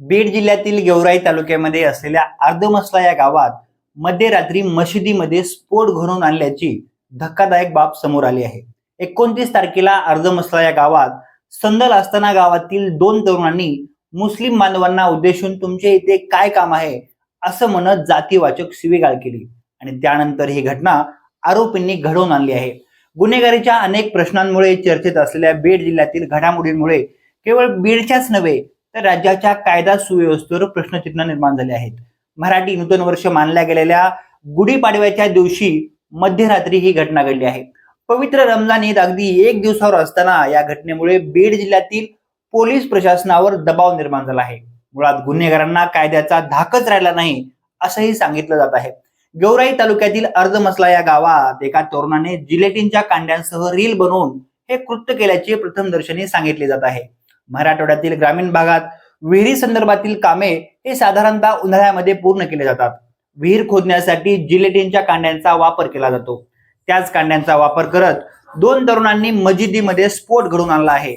बीड जिल्ह्यातील गेवराई तालुक्यामध्ये असलेल्या अर्धमसला या गावात मध्यरात्री मशिदीमध्ये स्फोट घडून आणल्याची धक्कादायक बाब समोर आली आहे. एकोणतीस तारखेला अर्धमसला या गावात संदल असताना गावातील दोन तरुणांनी मुस्लिम बांधवांना उद्देशून तुमच्या इथे काय काम आहे? असं म्हणत जातीवाचक शिवीगाळ केली आणि त्यानंतर ही घटना आरोपींनी घडवून आणली आहे. गुन्हेगारीच्या अनेक प्रश्नांमुळे चर्चेत असलेल्या बीड जिल्ह्यातील घडामोडींमुळे केवळ बीडच्याच नव्हे तर राज्याच्या कायदा सुव्यवस्थेवर प्रश्नचिन्ह निर्माण झाले आहेत. मराठी नूतन वर्ष मानल्या गेलेल्या गुढीपाडव्याच्या दिवशी मध्यरात्री ही घटना घडली आहे. पवित्र रमजान ईद अगदी एक दिवसावर असताना या घटनेमुळे बीड जिल्ह्यातील पोलीस प्रशासनावर दबाव निर्माण झाला आहे. मुळात गुन्हेगारांना कायद्याचा धाकच राहिला नाही असंही सांगितलं जात आहे. गेवराई तालुक्यातील अर्धमसला या गावात एका तरुणाने जिलेटिनच्या कांड्यांसह रील बनवून हे कृत्य केल्याचे प्रथमदर्शनी सांगितले जात आहे. मराठवाड्यातील ग्रामीण भागात विहिरी संदर्भातील कामे हे साधारणतः उन्हाळ्यामध्ये पूर्ण केले जातात. विहीर खोदण्यासाठी जिलेटिनच्या कांड्यांचा वापर केला जातो. त्याच कांड्यांचा वापर करत दोन तरुणांनी मजिदीमध्ये स्फोट घडून आणला आहे.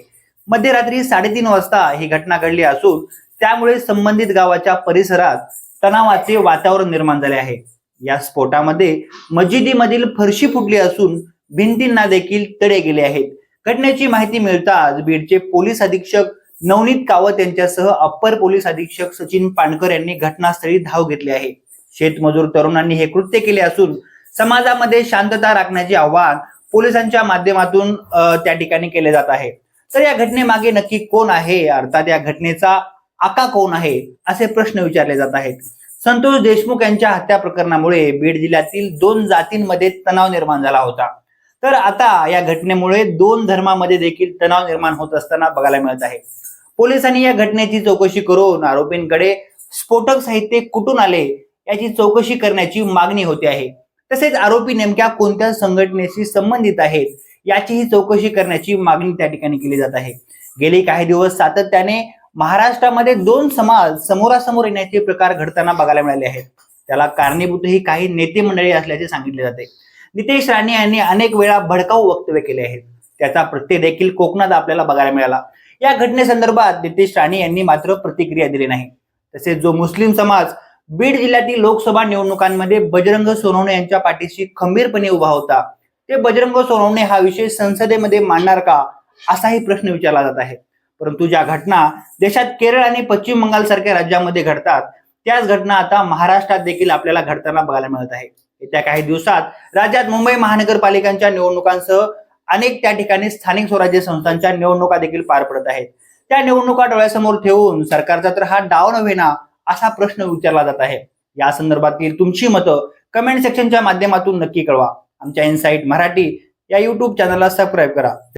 मध्यरात्री साडेतीन वाजता ही घटना घडली असून त्यामुळे संबंधित गावाच्या परिसरात तणावाचे वातावरण निर्माण झाले आहे. या स्फोटामध्ये मस्जिदीमधील फरशी फुटली असून भिंतींना देखील तडे गेले आहेत. घटनेची माहिती मिळताच बीडचे पोलीस अधीक्षक नवनीत कावत यांच्यासह अप्पर पोलीस अधीक्षक सचिन पाणकर यांनी घटनास्थळी धाव घेतली आहे. शेतमजूर तरुणांनी हे कृत्य केले असून समाजामध्ये शांतता राखण्याचे आवाहन पोलिसांच्या माध्यमातून त्या ठिकाणी केले जात आहे. तर या घटनेमागे नक्की कोण आहे? अर्थात या घटनेचा आका कोण आहे? असे प्रश्न विचारले जात आहेत. संतोष देशमुख यांच्या हत्या प्रकरणामुळे बीड जिल्ह्यातील दोन जातींमध्ये तणाव निर्माण झाला होता. तर आता या घटनेमुळे दोन धर्मामध्ये देखील तणाव निर्माण होत असताना बघायला मिळत आहे. पोलिसांनी या घटनेची चौकशी करून आरोपींकडे स्फोटक साहित्य कुठून आले याची चौकशी करण्याची मागणी होते आहे. तसेच आरोपी नेमक्या कोणत्या संघटनेशी संबंधित आहेत याचीही चौकशी करण्याची मागणी त्या ठिकाणी केली जात आहे. गेले काही दिवस सातत्याने महाराष्ट्रामध्ये दोन समाज समोरासमोर येण्याचे प्रकार घडताना बघायला मिळाले आहेत. त्याला कारणीभूतही काही नेते मंडळी असल्याचे सांगितले जाते. नितेश राणे यांनी अनेक वेळा भडकाऊ वक्तव्य केले आहेत. त्याचा प्रत्यय देखील कोकणात आपल्याला बघायला मिळाला. या घटनेसंदर्भात नितेश राणे यांनी मात्र प्रतिक्रिया दिली नाही. तसेच जो मुस्लिम समाज बीड जिल्ह्यातील लोकसभा निवडणुकांमध्ये बजरंग सोनवणे यांच्या पाठीशी खंबीरपणे उभा होता ते बजरंग सोनवणे हा विषय संसदेमध्ये मांडणार का असाही प्रश्न विचारला जात आहे. परंतु ज्या घटना देशात केरळ आणि पश्चिम बंगाल सारख्या राज्यामध्ये घडतात त्याच घटना आता महाराष्ट्रात देखील आपल्याला घडताना बघायला मिळत आहे. येत्या काही दिवसात राज्यात मुंबई महानगरपालिकांच्या निवडणुकांसह अनेक त्या ठिकाणी स्थानिक स्वराज्य संस्थांच्या निवडणुका देखील पार पडत आहेत. त्या निवडणुका डोळ्यासमोर ठेवून सरकारचा तर हा डाव नव्हे ना असा प्रश्न विचारला जात आहे. या संदर्भातील तुमची मतं कमेंट सेक्शनच्या माध्यमातून नक्की कळवा. आमच्या इनसाईट मराठी या युट्यूब चॅनलला सबस्क्राईब करा.